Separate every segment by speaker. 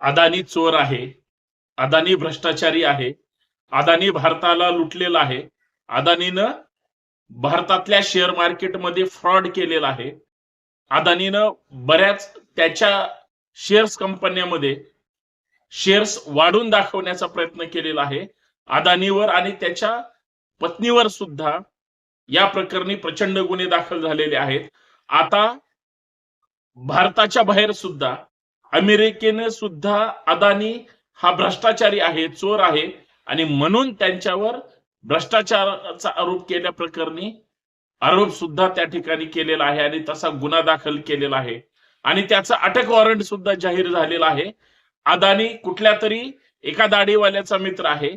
Speaker 1: अदानी चोर आहे अदानी भ्रष्टाचारी आहे अदानी भारताला लुटलेला आहे अदानीनं भारतातल्या शेअर मार्केटमध्ये फ्रॉड केलेला आहे अदानीनं बऱ्याच त्याच्या शेअर्स कंपन्यामध्ये शेअर्स वाढून दाखवण्याचा प्रयत्न केलेला आहे अदानीवर आणि त्याच्या पत्नीवर सुद्धा या प्रकरणी प्रचंड गुन्हे दाखल झालेले आहेत. आता भारताच्या बाहेर सुद्धा अमेरिकेने सुद्धा अदानी हा भ्रष्टाचारी आहे चोर आहे. आणि म्हणून त्यांच्यावर भ्रष्टाचाराचा आरोप केल्या प्रकरणी आरोप सुद्धा त्या ठिकाणी केलेला आहे आणि तसा गुन्हा दाखल केलेला आहे. आणि त्याचा अटक वॉरंट सुद्धा जाहीर झालेला आहे. अदानी कुठल्या तरी एका दाढीवाल्याचा मित्र आहे.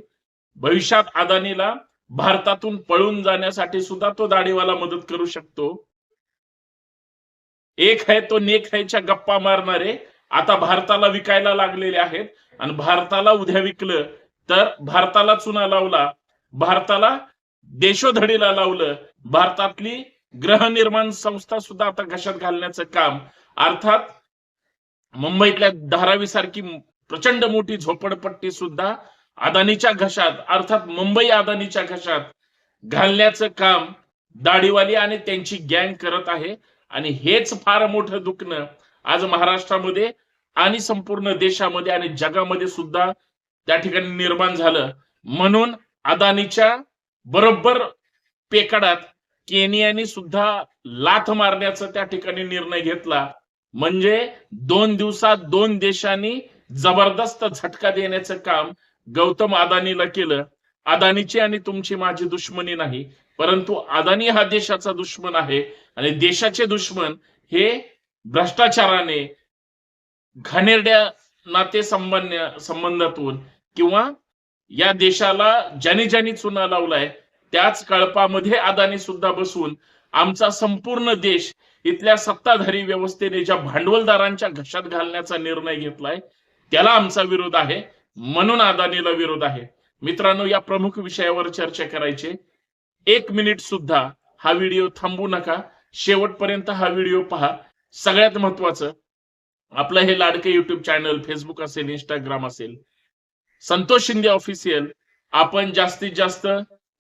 Speaker 1: भविष्यात अदानीला भारतातून पळून जाण्यासाठी सुद्धा तो दाढीवाला मदत करू शकतो. एक है तो नेक हैच्या गप्पा मारणारे. आता भारताला विकायला लागलेले आहेत आणि भारताला उद्या विकलं तर भारताला चुना लावला भारताला देशोधडीला लावलं भारतातली गृहनिर्माण संस्था सुद्धा आता घशात घालण्याचं काम अर्थात मुंबईतल्या धारावी सारखी प्रचंड मोठी झोपडपट्टी सुद्धा अदानीच्या घशात अर्थात मुंबई अदानीच्या घशात घालण्याचं काम दाढीवाली आणि त्यांची गँग करत आहे. आणि हेच फार मोठं दुखणं आज महाराष्ट्रामध्ये आणि संपूर्ण देशामध्ये आणि जगामध्ये सुद्धा त्या ठिकाणी निर्माण झालं. म्हणून अदानीच्या बरोबर पेकडात केनियाने सुद्धा लाथ मारण्याचा त्या ठिकाणी निर्णय घेतला. म्हणजे दोन दिवसात दोन देशांनी जबरदस्त झटका देण्याचं काम गौतम अदानीला केलं. अदानीची आणि तुमची माझी दुश्मनी नाही परंतु अदानी हा देशाचा दुश्मन आहे आणि देशाचे दुश्मन हे भ्रष्टाचाराने घाणेरड्या नाते संबंध संबंधातून किंवा या देशाला ज्याने ज्याने चुना लावलाय त्याच कळपामध्ये अदानी सुद्धा बसून आमचा संपूर्ण देश इथल्या सत्ताधारी व्यवस्थेने ज्या भांडवलदारांच्या घशात घालण्याचा निर्णय घेतलाय त्याला आमचा विरोध आहे म्हणून अदानीला विरोध आहे. मित्रांनो या प्रमुख विषयावर चर्चा करायचे. एक मिनिट सुद्धा हा व्हिडिओ थांबू नका. शेवटपर्यंत हा व्हिडिओ पहा. सगळ्यात महत्वाचं आपलं हे लाडके युट्यूब चॅनल फेसबुक असेल इंस्टाग्राम असेल संतोष शिंदे ऑफिशियल आपण जास्तीत जास्त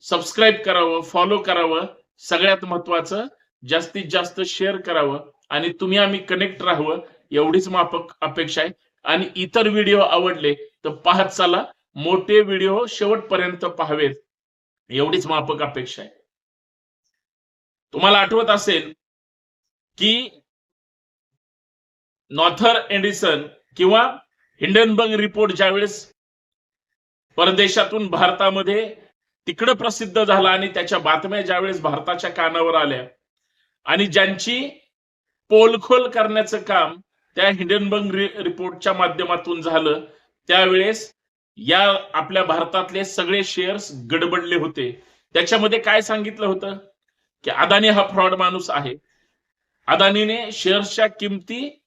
Speaker 1: सबस्क्राईब करावं फॉलो करावं सगळ्यात महत्वाचं जास्तीत जास्त शेअर करावं आणि तुम्ही आम्ही कनेक्ट राहावं एवढीच मापक अपेक्षा आहे. आणि इतर व्हिडिओ आवडले तर पाहत चला मोठे व्हिडिओ शेवटपर्यंत पाहावेत एवढीच मापक अपेक्षा आहे. तुम्हाला आठवत असेल की नॉर्थर एडिसन किंवा हिंडनबर्ग रिपोर्ट ज्यावेळेस परदेशातून भारतामध्ये तिकडं प्रसिद्ध झाला आणि त्याच्या बातम्या ज्यावेळेस भारताच्या कानावर आल्या आणि ज्यांची पोलखोल करण्याचं काम त्या हिंडनबर्ग रिपोर्टच्या माध्यमातून झालं त्यावेळेस या आपल्या भारतातले सगळे शेअर्स गडबडले होते. त्याच्यामध्ये काय सांगितलं होतं? की अदानी हा फ्रॉड माणूस आहे. अदानीने शेअर्सच्या किमती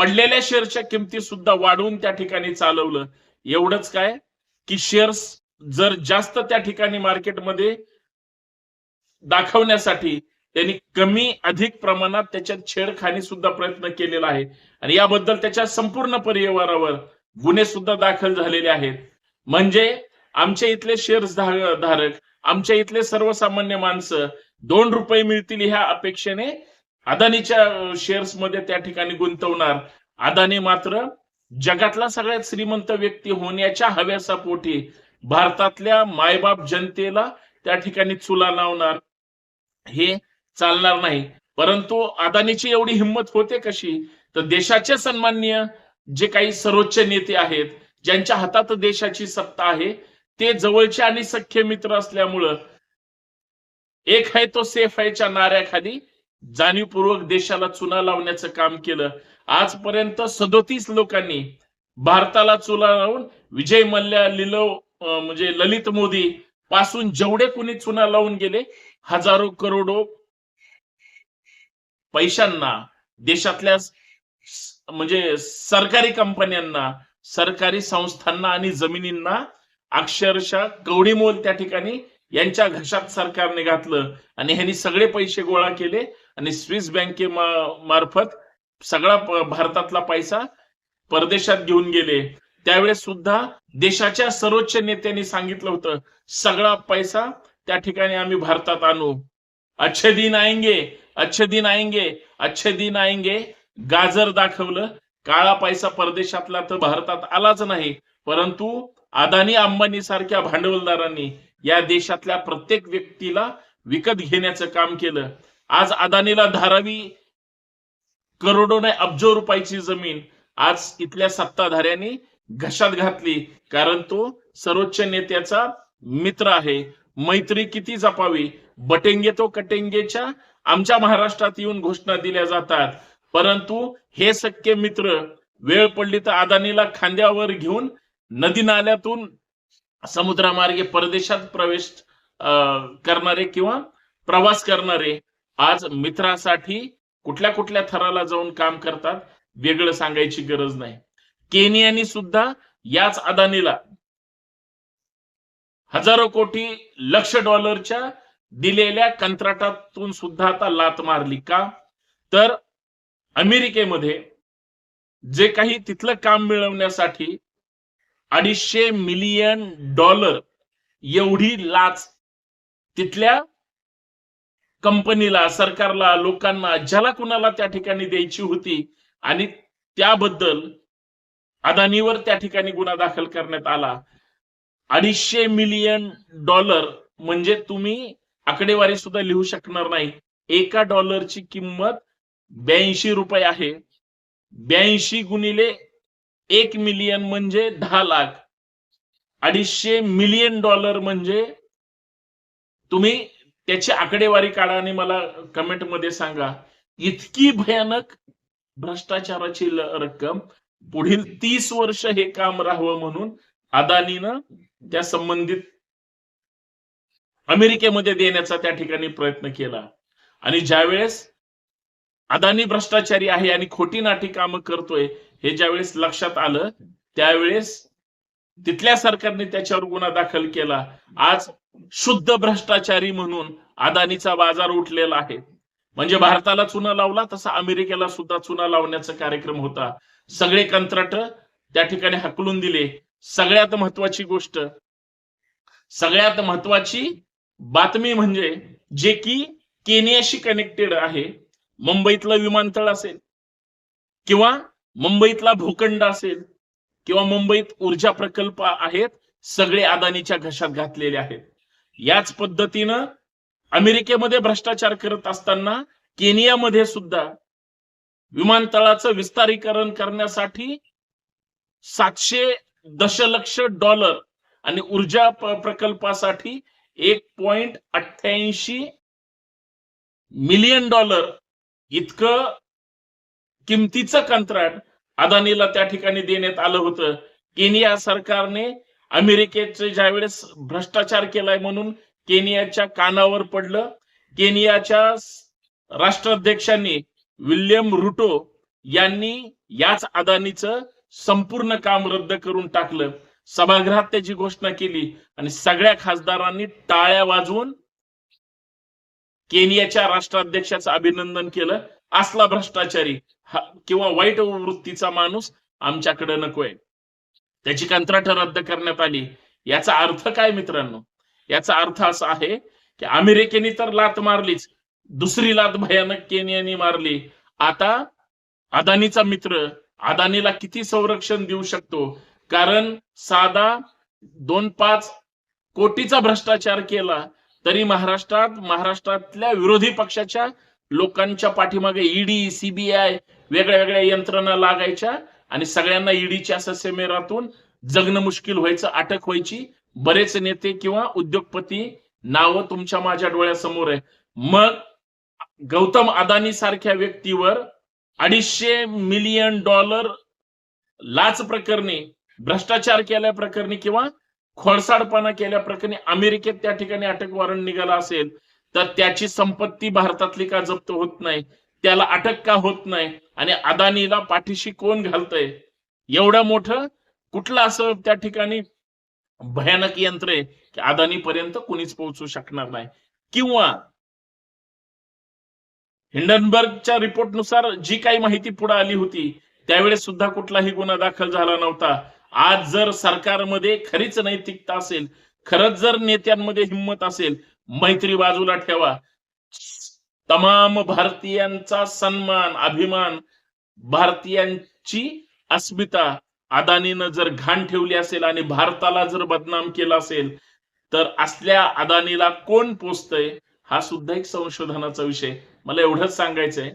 Speaker 1: पडलेल्या शेअरच्या किमती सुद्धा वाढवून त्या ठिकाणी चालवलं. एवढंच काय? की शेअर्स जर जास्त त्या ठिकाणी मार्केटमध्ये दाखवण्यासाठी त्यांनी कमी अधिक प्रमाणात त्याच्यात छेडखानी सुद्धा प्रयत्न केलेला आहे. आणि याबद्दल त्याच्या संपूर्ण परिवारावर गुन्हे सुद्धा दाखल झालेले आहेत. म्हणजे आमच्या इथले शेअर्स धारक आमच्या इथले सर्वसामान्य माणसं दोन रुपये मिळतील ह्या अपेक्षेने अदानीच्या शेअर्समध्ये त्या ठिकाणी गुंतवणार. अदानी मात्र जगातला सगळ्यात श्रीमंत व्यक्ती होण्याच्या हव्यासापोटी भारतातल्या मायबाप जनतेला त्या ठिकाणी चुला लावणार. हे चालणार नाही. परंतु अदानीची एवढी हिंमत होते कशी? तर देशाचे सन्माननीय जे काही सर्वोच्च नेते आहेत ज्यांच्या हातात देशाची सत्ता आहे ते जवळचे आणि सख्य मित्र असल्यामुळं एक है तो सेफ आहेच्या नाऱ्याखाली जाणीवपूर्वक देशाला चुना लावण्याचं काम केलं. आजपर्यंत सदोतीस लोकांनी भारताला चुला लावून विजय मल्ल्या लिलव म्हणजे ललित मोदी पासून जेवढे कुणी चुना लावून गेले हजारो करोडो पैशांना देशातल्या म्हणजे सरकारी कंपन्यांना सरकारी संस्थांना आणि जमिनींना अक्षरशः कवडीमोल त्या ठिकाणी यांच्या घशात सरकारने घातलं. आणि ह्यांनी सगळे पैसे गोळा केले. आणि स्विस बँके मार्फत सगळा भारतातला पैसा परदेशात घेऊन गेले. त्यावेळेस सुद्धा देशाच्या सर्वोच्च नेत्यांनी सांगितलं होतं सगळा पैसा त्या ठिकाणी आम्ही भारतात आणू. अच्छे दिन आएंगे अच्छे दिन आएंगे अच्छे दिन आएंगे गाजर दाखवलं. काळा पैसा परदेशातला तर भारतात आलाच नाही. परंतु अदानी अंबानी सारख्या भांडवलदारांनी या देशातल्या प्रत्येक व्यक्तीला विकत घेण्याचं काम केलं. आज अदानीला धारावी करोडो नाही अब्जो रुपयाची जमीन आज इथल्या सत्ताधाऱ्यांनी घशात घातली कारण तो सर्वोच्च नेत्याचा मित्र आहे. मैत्री किती जपावी? बटेंगे तो कटेंगेच्या आमच्या महाराष्ट्रात येऊन घोषणा दिल्या जातात. परंतु हे सख्खे मित्र वेळ पडली तर अदानीला खांद्यावर घेऊन नदी नाल्यातून समुद्रामार्गे परदेशात प्रवेश अं, करणारे किंवा प्रवास करणारे आज मित्रासाठी कुठल्या कुठल्या थराला जाऊन काम करतात वेगळं सांगायची गरज नाही. केनियानी सुद्धा याच अदानीला हजारो कोटी लक्ष डॉलरच्या दिलेल्या कंत्राटातून सुद्धा आता लात मारली. का? तर अमेरिकेमध्ये जे काही तिथलं काम मिळवण्यासाठी अडीचशे मिलियन डॉलर एवढी लाच तिथल्या कंपनीला सरकारला लोकांना ज्याला कुणाला त्या ठिकाणी द्यायची होती आणि त्याबद्दल अदानीवर त्या ठिकाणी गुन्हा दाखल करण्यात आला. अडीचशे मिलियन डॉलर म्हणजे तुम्ही आकडेवारी सुद्धा लिहू शकणार नाही. एका डॉलरची किंमत ब्याऐंशी रुपये आहे. ब्याऐंशी गुणिले एक मिलियन म्हणजे दहा लाख. अडीचशे मिलियन डॉलर म्हणजे तुम्ही त्याची आकडेवारी काढा आणि मला कमेंटमध्ये सांगा. इतकी भयानक भ्रष्टाचाराची रक्कम पुढील तीस वर्ष हे काम राहावं म्हणून अदानीनं त्या संबंधित अमेरिकेमध्ये देण्याचा त्या ठिकाणी प्रयत्न केला. आणि ज्यावेळेस अदानी भ्रष्टाचारी आहे आणि खोटी नाटी कामं करतोय हे ज्यावेळेस लक्षात आलं त्यावेळेस तिथल्या सरकारने त्याच्यावर गुन्हा दाखल केला. आज शुद्ध भ्रष्टाचारी म्हणून अदानीचा बाजार उठलेला आहे. म्हणजे भारताला चुना लावला तसा अमेरिकेला सुद्धा चुना लावण्याचा कार्यक्रम होता. सगळे कंत्राट त्या ठिकाणी हकलून दिले. सगळ्यात महत्वाची गोष्ट सगळ्यात महत्वाची बातमी म्हणजे जे की केनियाशी कनेक्टेड आहे. मुंबईतलं विमानतळ असेल किंवा मुंबईतला भूखंड असेल किंवा मुंबईत ऊर्जा प्रकल्प आहेत सगळे अदानीच्या घशात घातलेले आहेत. याच पद्धतीनं अमेरिकेमध्ये भ्रष्टाचार करत असताना केनियामध्ये सुद्धा विमानतळाचं विस्तारीकरण करण्यासाठी सातशे दशलक्ष डॉलर आणि ऊर्जा प्रकल्पासाठी एक पॉइंट अठ्ठ्याऐंशी मिलियन डॉलर इतकं किमतीचं कंत्राट अदानीला त्या ठिकाणी देण्यात आलं होतं. केनिया सरकारने अमेरिकेचे ज्यावेळेस भ्रष्टाचार केलाय म्हणून केनियाच्या कानावर पडलं केनियाच्या राष्ट्राध्यक्षांनी विल्यम रुटो यांनी याच अदानीचं संपूर्ण काम रद्द करून टाकलं. सभागृहात त्याची घोषणा केली आणि सगळ्या खासदारांनी टाळ्या वाजवून केनियाच्या राष्ट्राध्यक्षाचं अभिनंदन केलं. असला भ्रष्टाचारी किंवा वाईट वृत्तीचा माणूस आमच्याकडे नकोय. त्याची कंत्राट रद्द करण्यात आली. याचा अर्थ काय मित्रांनो? याचा अर्थ असा आहे की अमेरिकेने तर लात मारलीच. दुसरी लात भयानक केनियानी मारली. आता अदानीचा मित्र अदानीला किती संरक्षण देऊ शकतो? कारण साधा दोन पाच कोटीचा भ्रष्टाचार केला तरी महाराष्ट्रात महाराष्ट्रातल्या विरोधी पक्षाच्या लोकांच्या पाठीमागे ईडी सीबीआय वेगळ्या वेगळ्या यंत्रणा लागायच्या आणि सगळ्यांना ईडीच्या ससेमेरातून जगणं मुश्किल व्हायचं अटक व्हायची. बरेच नेते किंवा उद्योगपती नावं तुमच्या माझ्या डोळ्यासमोर आहे. मग गौतम अदानी सारख्या व्यक्तीवर अडीचशे मिलियन डॉलर लाच प्रकरणी भ्रष्टाचार केल्या प्रकरणी किंवा खोडसाडपणा केल्या प्रकरणी अमेरिकेत त्या ठिकाणी अटक वॉरंट निघाला असेल तर त्याची संपत्ती भारतातली का जप्त होत नाही? त्याला अटक का होत नाही? आणि अदानीला पाठीशी कोण घालतंय? एवढं मोठं? कुठलं असं त्या ठिकाणी भयानक यंत्र आहे की अदानी पर्यंत कुणीच पोहोचू शकणार नाही? किंवा हिंडनबर्गच्या रिपोर्टनुसार जी काही माहिती पुढे आली होती त्यावेळेस सुद्धा कुठलाही गुन्हा दाखल झाला नव्हता. आज जर सरकारमध्ये खरीच नैतिकता असेल खरंच जर नेत्यांमध्ये हिंमत असेल मैत्री बाजूला ठेवा. तमाम भारतीयांचा सन्मान अभिमान भारतीयांची अस्मिता अदानीनं जर घाण ठेवली असेल आणि भारताला जर बदनाम केला असेल तर असल्या अदानीला कोण पोचतय हा सुद्धा एक संशोधनाचा विषय. मला एवढंच सांगायचंय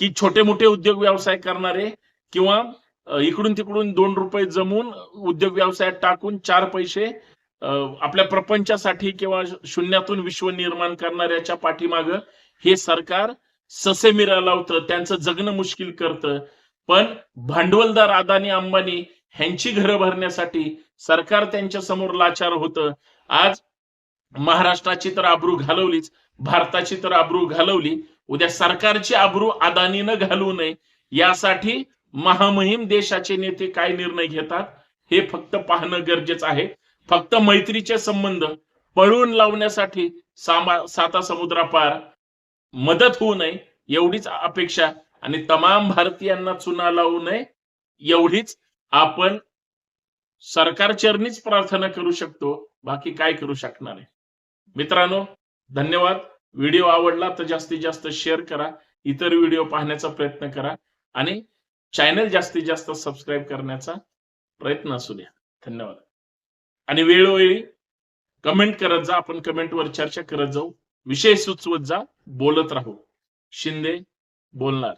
Speaker 1: की छोटे मोठे उद्योग व्यवसाय करणारे किंवा इकडून तिकडून दोन रुपये जमून उद्योग व्यवसायात टाकून चार पैसे आपल्या प्रपंचासाठी किंवा शून्यातून विश्व निर्माण करणाऱ्याच्या पाठीमाग हे सरकार ससेमिरा लावतं त्यांचं जगणं मुश्किल करतं. पण भांडवलदार अदानी अंबानी ह्यांची घरं भरण्यासाठी सरकार त्यांच्यासमोर लाचार होतं. आज महाराष्ट्राची तर आबरू घालवलीच भारताची तर आबरू घालवली. उद्या सरकारची आबरू अदानीनं घालवू नये यासाठी महामहिम देशाचे नेते काय निर्णय घेतात हे फक्त पाहणं गरजेचं आहे. फक्त मैत्रीचे संबंध पळवून लावण्यासाठी सामा साता समुद्रापार मदत होऊ नये एवढीच अपेक्षा. आणि तमाम भारतीयांना चुना लावू नये एवढीच आपण सरकारचरणीच प्रार्थना करू शकतो बाकी काय करू शकणार आहे. मित्रांनो धन्यवाद. व्हिडिओ आवडला तर जास्तीत जास्त शेअर करा इतर व्हिडिओ पाहण्याचा प्रयत्न करा आणि चॅनल जास्तीत जास्त सबस्क्राईब करण्याचा प्रयत्न असू द्या. धन्यवाद. आणि वेळोवेळी कमेंट करत जा आपण कमेंटवर चर्चा करत जाऊ. विषय सुचवत जा बोलत राहू. शिंदे बोलणार.